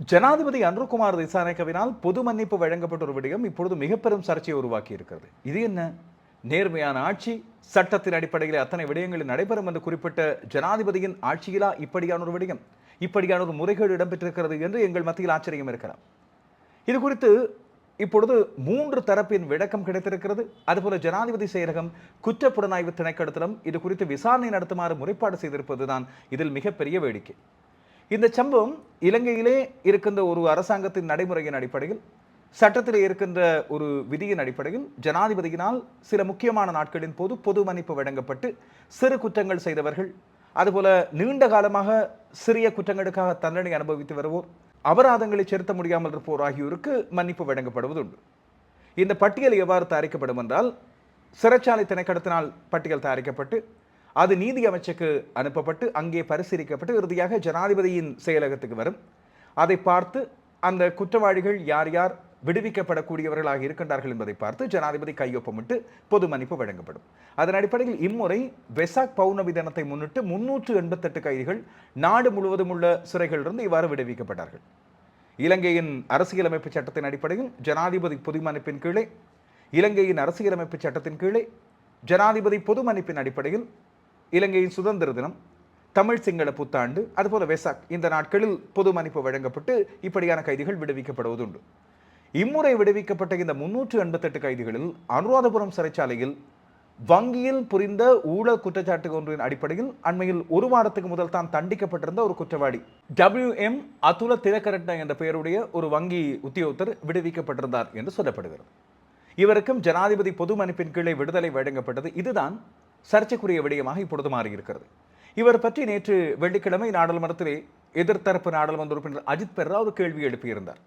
ஜனாதிபதி அன்ருகுமார் திசாநாயக்கவினால் பொது மன்னிப்பு வழங்கப்பட்ட ஒரு விடயம் இப்பொழுது மிக பெரும் சர்ச்சையை உருவாக்கி இருக்கிறது இது என்ன? நேர்மையான ஆட்சி சட்டத்தின் அடிப்படையில் அத்தனை விடயங்கள் நடைபெறும் என்று குறிப்பிட்ட ஜனாதிபதியின் ஆட்சியிலா இப்படியான ஒரு விடயம்? இப்படியான ஒரு முறைகேடு இடம்பெற்றிருக்கிறது என்று எங்கள் மத்தியில் ஆச்சரியம் இருக்கலாம் இது குறித்து இப்பொழுது மூன்று தரப்பின் விளக்கம் கிடைத்திருக்கிறது. அதுபோல ஜனாதிபதி செயலகம் குற்ற புலனாய்வு திணைக்களத்திலும் இது குறித்து விசாரணை நடத்துமாறு முறைப்பாடு செய்திருப்பதுதான் இதில் மிகப்பெரிய வேடிக்கை. இந்த சம்பவம் இலங்கையிலே இருக்கின்ற ஒரு அரசாங்கத்தின் நடைமுறையின் அடிப்படையில் சட்டத்தில் இருக்கின்ற ஒரு விதியின் அடிப்படையில் ஜனாதிபதியினால் சில முக்கியமான நாட்களின் போது பொது மன்னிப்பு வழங்கப்பட்டு சிறு குற்றங்கள் செய்தவர்கள் அதுபோல நீண்ட காலமாக சிறிய குற்றங்களுக்காக தண்டனை அனுபவித்து வருவோர் அபராதங்களை செலுத்த முடியாமல் இருப்போர் ஆகியோருக்கு மன்னிப்பு வழங்கப்படுவதுண்டு. இந்த பட்டியல் எவ்வாறு தயாரிக்கப்படும் என்றால் சிறைச்சாலை திணைக்கடத்தினால் பட்டியல் தயாரிக்கப்பட்டு அது நீதி அமைச்சுக்கு அனுப்பப்பட்டு அங்கே பரிசீலிக்கப்பட்டு இறுதியாக ஜனாதிபதியின் செயலகத்துக்கு வரும். அதை பார்த்து அந்த குற்றவாளிகள் யார் யார் விடுவிக்கப்படக்கூடியவர்களாக இருக்கின்றார்கள் என்பதை பார்த்து ஜனாதிபதி கையொப்பமிட்டு பொது மன்னிப்பு வழங்கப்படும். அதன் அடிப்படையில் இம்முறை வெசாக் பௌர்ணமி தினத்தை முன்னிட்டு முன்னூற்று எண்பத்தெட்டு கைதிகள் நாடு முழுவதும் உள்ள சிறைகளிலிருந்து இவ்வாறு விடுவிக்கப்பட்டார்கள். இலங்கையின் அரசியலமைப்பு சட்டத்தின் அடிப்படையில் ஜனாதிபதி பொது மன்னிப்பின் கீழே இலங்கையின் அரசியலமைப்பு சட்டத்தின் கீழே ஜனாதிபதி பொது மன்னிப்பின் அடிப்படையில் இலங்கையின் சுதந்திர தினம் தமிழ் சிங்கள புத்தாண்டு அதுபோல வெசாக் இந்த நாட்களில் பொது மன்னிப்பு வழங்கப்பட்டு இப்படியான கைதிகள் விடுவிக்கப்படுவதுண்டு. இம்முறை விடுவிக்கப்பட்ட இந்த முன்னூற்று எண்பத்தெட்டு கைதிகளில் அனுராதபுரம் சிறைச்சாலையில் வங்கியில் புரிந்த ஊழல் குற்றச்சாட்டு ஒன்றின் அடிப்படையில் அண்மையில் ஒரு வாரத்துக்கு முதல் தான் தண்டிக்கப்பட்டிருந்த ஒரு குற்றவாளி. டபிள்யூ எம் அதுல திலக்கரட்ன என்ற பெயருடைய ஒரு வங்கி உத்தியோகத்தர் விடுவிக்கப்பட்டிருந்தார் என்று சொல்லப்படுகிறது. இவருக்கும் ஜனாதிபதி பொது மன்னிப்பின் கீழே விடுதலை வழங்கப்பட்டது இதுதான் சர்ச்சைக்குரிய விடயமாக இப்பொழுது மாறியிருக்கிறது. இவர் பற்றி நேற்று வெள்ளிக்கிழமை நாடாளுமன்றத்திலே எதிர்த்தரப்பு நாடாளுமன்ற உறுப்பினர் அஜித் பெர்ரா ஒரு கேள்வி எழுப்பியிருந்தார்.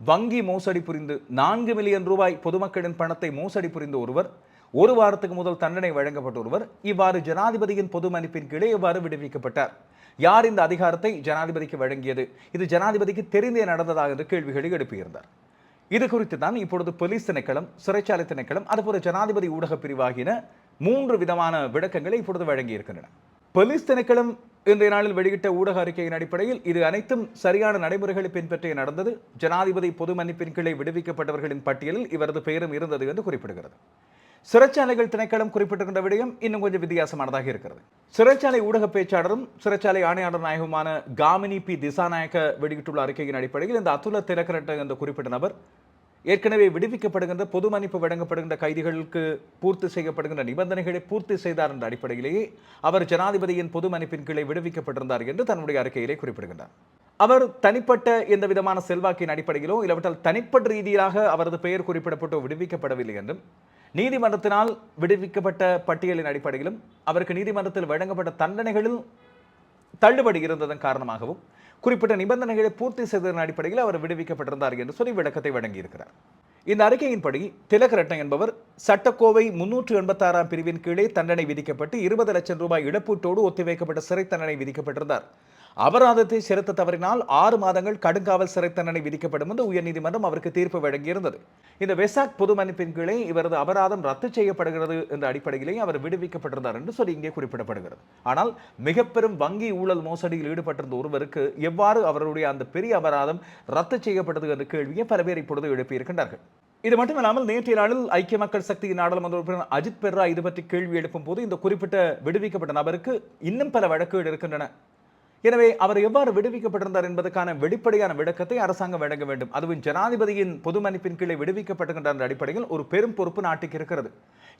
வங்கி மோசடி புரிந்து நான்கு மில்லியன் ரூபாய் பொதுமக்களின் பணத்தை மோசடி புரிந்த ஒருவர் ஒரு வாரத்துக்கு முதல் தண்டனை வழங்கப்பட்ட ஒருவர் இவ்வாறு ஜனாதிபதியின் பொது மன்னிப்பின் கீழே இவ்வாறு விடுவிக்கப்பட்டார். யார் இந்த அதிகாரத்தை ஜனாதிபதிக்கு வழங்கியது? இது ஜனாதிபதிக்கு தெரிந்தே நடந்ததா என்று கேள்விகளை எழுப்பியிருந்தார். இது குறித்து தான் இப்பொழுது போலீஸ் திணைக்களம் சிறைச்சாலை திணைக்களம் அதுபோல ஜனாதிபதி ஊடகப் பிரிவாகின மூன்று விதமான விளக்கங்களை இப்பொழுது வழங்கியிருக்கின்றன. போலீஸ் திணைக்களம் இன்றைய நாளில் வெளியிட்ட ஊடக அறிக்கையின் அடிப்படையில் இது அனைத்தும் சரியான நடைமுறைகளை பின்பற்றி நடந்தது. ஜனாதிபதி பொது மன்னிப்பின் கீழே விடுவிக்கப்பட்டவர்களின் பட்டியலில் இவரது பெயரும் இருந்தது என்று குறிப்பிடுகிறது. சிறைச்சாலைகள் திணைக்களம் குறிப்பிட்டிருக்கின்ற விடயம் இன்னும் கொஞ்சம் வித்தியாசமானதாக இருக்கிறது. சிறைச்சாலை ஊடக பேச்சாளரும் சிறைச்சாலை ஆணையாளர் நாயகமான காமினி பி திசாநாயக்க வெளியிட்டுள்ள அறிக்கையின் அடிப்படையில் இந்த அதுல திலக்கரட்ட என்ற குறிப்பிட்ட நபர் ஏற்கனவே விடுவிக்கப்படுகின்ற பொது மன்னிப்பு வழங்கப்படுகின்ற கைதிகளுக்கு பூர்த்தி செய்யப்படுகின்ற நிபந்தனைகளை பூர்த்தி செய்தார் என்ற அடிப்படையிலேயே அவர் ஜனாதிபதியின் பொது மன்னிப்பின் கீழே விடுவிக்கப்பட்டிருந்தார் என்று தன்னுடைய அறிக்கையிலே குறிப்பிடுகின்றார். அவர் தனிப்பட்ட எந்த விதமான செல்வாக்கின் அடிப்படையிலோ இல்லாவிட்டால் தனிப்பட்ட ரீதியாக அவரது பெயர் குறிப்பிடப்பட்டோ விடுவிக்கப்படவில்லை என்றும் நீதிமன்றத்தினால் விடுவிக்கப்பட்ட பட்டியலின் அடிப்படையிலும் அவருக்கு நீதிமன்றத்தில் வழங்கப்பட்ட தண்டனைகளில் தள்ளுபடி இருந்ததன் காரணமாகவும் குறிப்பிட்ட நிபந்தனைகளை பூர்த்தி செய்ததன் அடிப்படையில் அவர் விடுவிக்கப்பட்டிருந்தார் என்று சொல்லி விளக்கத்தை வழங்கியிருக்கிறார். இந்த அறிக்கையின்படி திலகரட்னம் என்பவர் சட்டக்கோவை முன்னூற்று எண்பத்தாறாம் பிரிவின் கீழே தண்டனை விதிக்கப்பட்டு இருபது லட்சம் ரூபாய் இழப்பீட்டோடு ஒத்திவைக்கப்பட்ட சிறை தண்டனை விதிக்கப்பட்டிருந்தார். அபராதத்தை செலுத்த தவறினால் ஆறு மாதங்கள் கடுங்காவல் சிறை தண்டனை விதிக்கப்படும் என்று உயர்நீதிமன்றம் அவருக்கு தீர்ப்பு வழங்கியிருந்தது. இந்த வெசாக் பொது மன்னிப்பின் கீழே இவரது அபராதம் ரத்து செய்யப்படுகிறது என்ற அடிப்படையிலேயே அவர் விடுவிக்கப்பட்டிருந்தார் என்று சொல்லி இங்கே குறிப்பிடப்படுகிறது. ஆனால் மிக பெரும் வங்கி ஊழல் மோசடியில் ஈடுபட்டிருந்த ஒருவருக்கு எவ்வாறு அவருடைய அந்த பெரிய அபராதம் ரத்து செய்யப்பட்டது என்ற கேள்வியை பல பேர் இப்பொழுது எழுப்பியிருக்கின்றார்கள். இது மட்டுமில்லாமல் நேற்றைய நாளில் ஐக்கிய மக்கள் சக்தியின் நாடாளுமன்ற உறுப்பினர் அஜித் பெர்ரா இது பற்றி கேள்வி எழுப்பும் போது இந்த குறிப்பிட்ட விடுவிக்கப்பட்ட நபருக்கு இன்னும் பல வழக்குகள் இருக்கின்றன. எனவே அவர் எவ்வாறு விடுவிக்கப்பட்டிருந்தார் என்பதற்கான வெளிப்படையான விளக்கத்தை அரசாங்கம் வழங்க வேண்டும். அதுவும் ஜனாதிபதியின் பொது மன்னிப்பின் கீழே விடுவிக்கப்பட்டிருக்கின்ற அடிப்படையில் ஒரு பெரும் பொறுப்பு நாட்டுக்கு இருக்கிறது.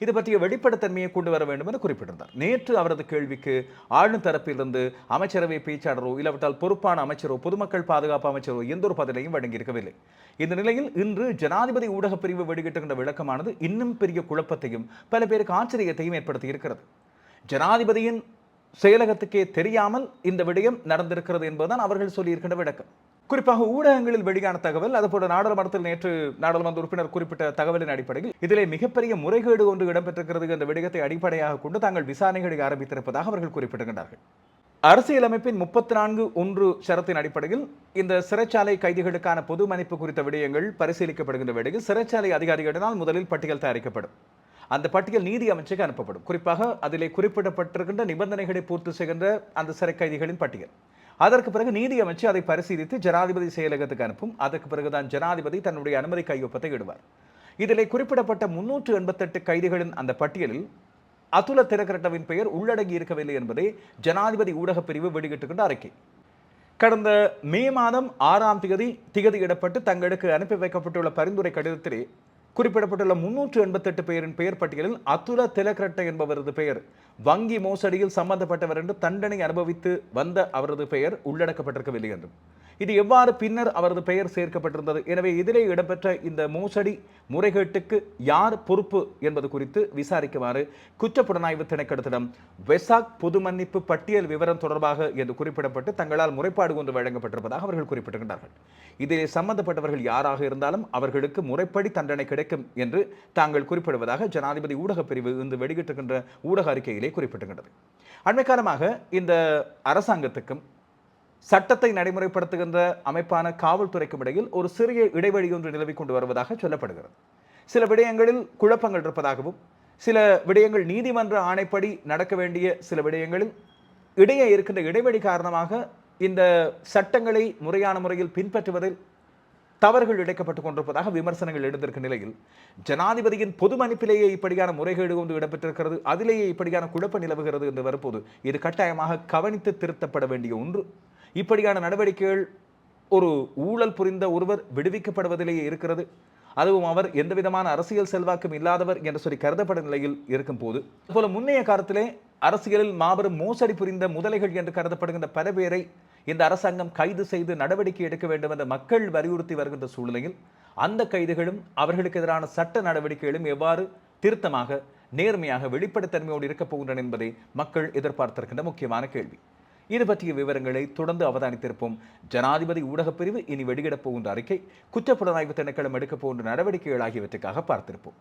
இது பற்றிய வெளிப்படைத்தன்மையை கொண்டு வர வேண்டும் என்று குறிப்பிட்டிருந்தார். நேற்று அவரது கேள்விக்கு ஆளும் தரப்பிலிருந்து அமைச்சரவை பேச்சாளரோ இல்லாவிட்டால் பொறுப்பான அமைச்சரோ பொதுமக்கள் பாதுகாப்பு அமைச்சரோ எந்த ஒரு பதிலையும் வழங்கியிருக்கவில்லை. இந்த நிலையில் இன்று ஜனாதிபதி ஊடகப் பிரிவு வெளியிட்டுகின்ற விளக்கமானது இன்னும் பெரிய குழப்பத்தையும் பல பேருக்கு ஆச்சரியத்தையும் ஏற்படுத்தி இருக்கிறது ஜனாதிபதியின் செயலகத்துக்கே தெரியாமல் இந்த விடயம் நடந்திருக்கிறது என்பதுதான் அவர்கள் சொல்லியிருக்கின்ற விளக்கம். குறிப்பாக ஊடகங்களில் வெளியான தகவல் அதுபோல நாடாளுமன்றத்தில் நேற்று நாடாளுமன்ற உறுப்பினர் குறிப்பிட்ட தகவலின் அடிப்படையில் இதிலே மிகப்பெரிய முறைகேடு ஒன்று இடம்பெற்றிருக்கிறது என்ற விடயத்தை அடிப்படையாக கொண்டு தாங்கள் விசாரணைகளை ஆரம்பித்திருப்பதாக அவர்கள் குறிப்பிடுகின்றார்கள் அரசியலமைப்பின் முப்பத்தி நான்கு ஒன்று சரத்தின் அடிப்படையில் இந்த சிறைச்சாலை கைதிகளுக்கான பொது மன்னிப்பு குறித்த விடயங்கள் பரிசீலிக்கப்படுகின்ற வேளையில் சிறைச்சாலை அதிகாரிகளினால் முதலில் பட்டியல் தயாரிக்கப்படும். அந்த பட்டியல் நீதி அமைச்சுக்கு அனுப்பப்படும். குறிப்பாக அதிலே குறிப்பிடப்பட்டிருக்கின்ற நிபந்தனைகளை பூர்த்தி செய்கின்ற அந்த சிறை கைதிகளின் பட்டியல். அதற்கு பிறகு நீதி அமைச்சு அதை பரிசீலித்து ஜனாதிபதி செயலகத்துக்கு அனுப்பும். அதற்கு பிறகுதான் ஜனாதிபதி தன்னுடைய அனுமதி கையொப்பத்தை இடுவார். இதில் குறிப்பிடப்பட்ட முன்னூற்று எண்பத்தெட்டு கைதிகளின் அந்த பட்டியலில் அதுல திரக்கரட்டவின் பெயர் உள்ளடங்கி இருக்கவில்லை என்பதே ஜனாதிபதி ஊடகப் பிரிவு வெளியிட்டுகின்ற அறிக்கை. கடந்த மே மாதம் ஆறாம் தேதி திகதியிடப்பட்டு தங்களுக்கு அனுப்பி வைக்கப்பட்டுள்ள பரிந்துரை கடிதத்திலே குறிப்பிடப்பட்டுள்ள முன்னூற்று எண்பத்தெட்டு பேரின் பெயர் பட்டியலில் அதுல திலகரட்ட என்பவரது பெயர் வங்கி மோசடியில் சம்பந்தப்பட்டவர் என்று தண்டனை அனுபவித்து வந்த அவரது பெயர் உள்ளடக்கப்பட்டிருக்கவில்லை என்றும். இது எவ்வாறு பின்னர் அவரது பெயர் சேர்க்கப்பட்டிருந்தது? எனவே இதிலே இடம்பெற்ற இந்த மோசடி முறைகேட்டுக்கு யார் பொறுப்பு என்பது குறித்து விசாரிக்குமாறு குற்றப்புலனாய்வு திணைக்களத்திடம் வெசாக் பொது மன்னிப்பு பட்டியல் விவரம் தொடர்பாக என்று குறிப்பிடப்பட்டு தங்களால் முறைப்பாடு ஒன்று வழங்கப்பட்டிருப்பதாக அவர்கள் குறிப்பிட்டிருக்கின்றார்கள். இதிலே சம்பந்தப்பட்டவர்கள் யாராக இருந்தாலும் அவர்களுக்கு முறைப்படி தண்டனை கிடை கிடைக்கும் என்று தாங்கள் குறிப்பிடுவதாக ஜனாதிபதி ஊடகப் பிரிவு இந்த வெளியிட்டிருக்கின்ற ஊடக அறிக்கையிலே குறிப்பிட்டிருக்கின்றது. அண்மை காலமாக இந்த அரசாங்கத்துக்கும் சட்டத்தை நடைமுறைப்படுத்துகின்ற அமைப்பான காவல்துறைக்கும் இடையில் ஒரு சிறிய இடைவெளி ஒன்று நிலவி கொண்டு வருவதாக சொல்லப்படுகிறது. சில விடயங்களில் குழப்பங்கள் இருப்பதாகவும் சில விடயங்கள் நீதிமன்ற ஆணைப்படி நடக்க வேண்டிய சில விடயங்களில் இடையே இருக்கின்ற இடைவெளி காரணமாக இந்த சட்டங்களை முறையான முறையில் பின்பற்றுவதில் தவறுகள் இடைக்கப்பட்டுக் கொண்டிருப்பதாக விமர்சனங்கள் எழுந்திருக்க நிலையில் ஜனாதிபதியின் பொது மன்னிப்பிலேயே இப்படியான முறைகேடு ஒன்று இடம்பெற்றிருக்கிறது அதிலேயே இப்படியான குழப்பம் நிலவுகிறது என்று வரும்போது இது கட்டாயமாக கவனித்து திருத்தப்பட வேண்டிய ஒன்று. இப்படியான நடவடிக்கைகள் ஒரு ஊழல் புரிந்த ஒருவர் விடுவிக்கப்படுவதிலேயே இருக்கிறது. அதுவும் அவர் எந்த விதமான அரசியல் செல்வாக்கும் இல்லாதவர் என்று சொல்லி கருதப்படும் நிலையில் இருக்கும் போது போல முன்னைய காலத்திலே அரசியலில் மாபெரும் மோசடி புரிந்த முதலைகள் என்று கருதப்படுகின்ற பல பேரை இந்த அரசாங்கம் கைது செய்து நடவடிக்கை எடுக்க வேண்டும் என்ற மக்கள் வலியுறுத்தி வருகின்ற சூழ்நிலையில் அந்த கைதுகளும் அவர்களுக்கு எதிரான சட்ட நடவடிக்கைகளும் எவ்வாறு திருத்தமாக நேர்மையாக வெளிப்படைத்தன்மையோடு இருக்கப் போகின்றன என்பதை மக்கள் எதிர்பார்த்திருக்கின்ற முக்கியமான கேள்வி. இது பற்றிய விவரங்களை தொடர்ந்து அவதானித்திருப்போம். ஜனாதிபதி ஊடகப் பிரிவு இனி வெளியிடப் போகின்ற அறிக்கை குற்றப்புலனாய்வு திணைக்களம் எடுக்கப் போகின்ற நடவடிக்கைகள் ஆகியவற்றுக்காக பார்த்திருப்போம்.